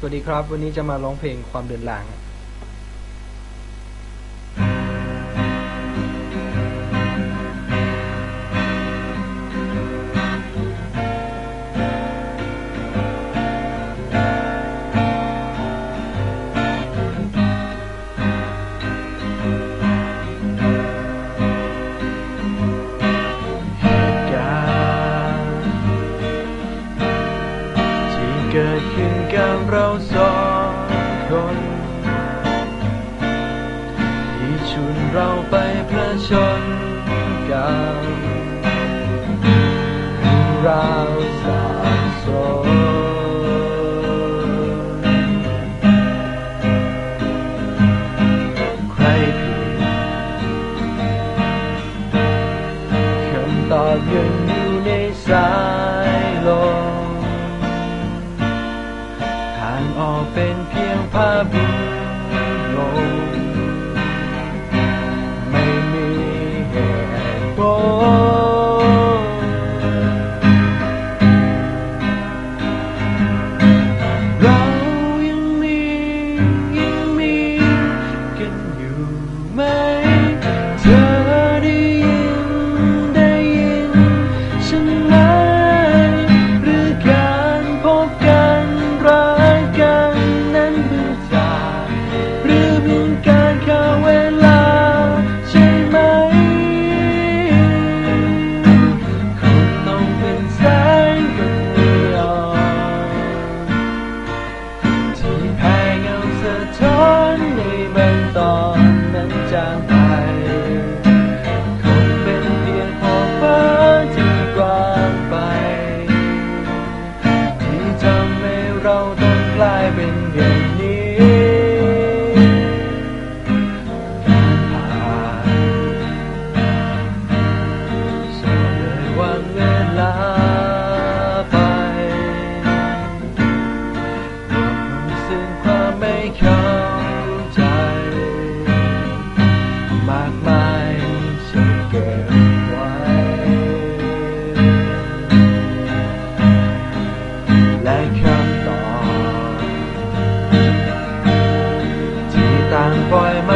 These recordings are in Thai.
สวัสดีครับ วันนี้จะมาร้องเพลงความเดือนลาง เกิดขึ้นกับเราสองคนที่ชุนเราไปพระชนกันราางออกเป็นเพียงภาพลง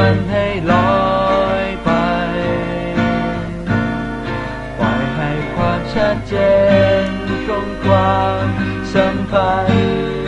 มันให้ลอยไป ปล่อยให้ความชัดเจนตรงความสัมพันธ์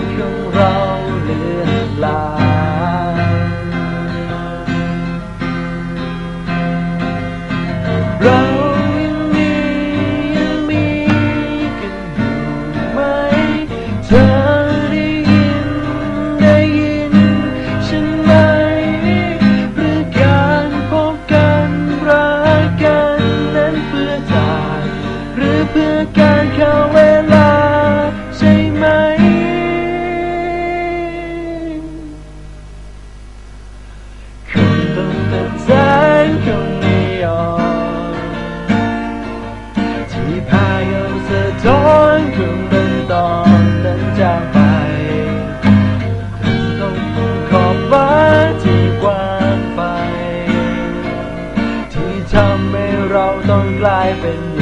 ำให้เราต้องกลายเป็น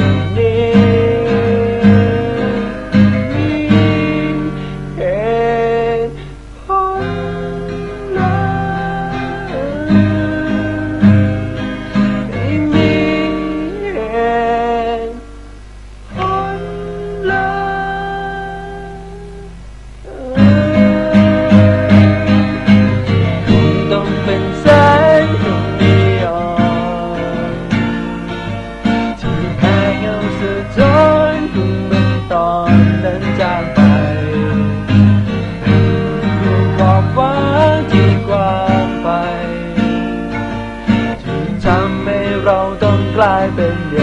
เราต้องกลายเป็นอย่า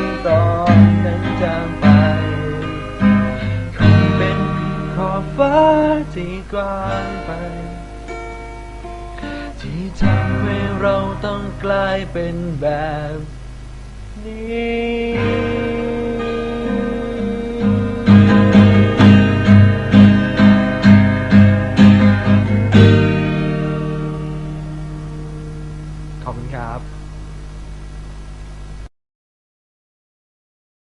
งตอนนั้นจางไป คงเป็นพียงขอบฟ้าที่กว้างไป ที่ทำให้เราต้องกลายเป็นแบบนี้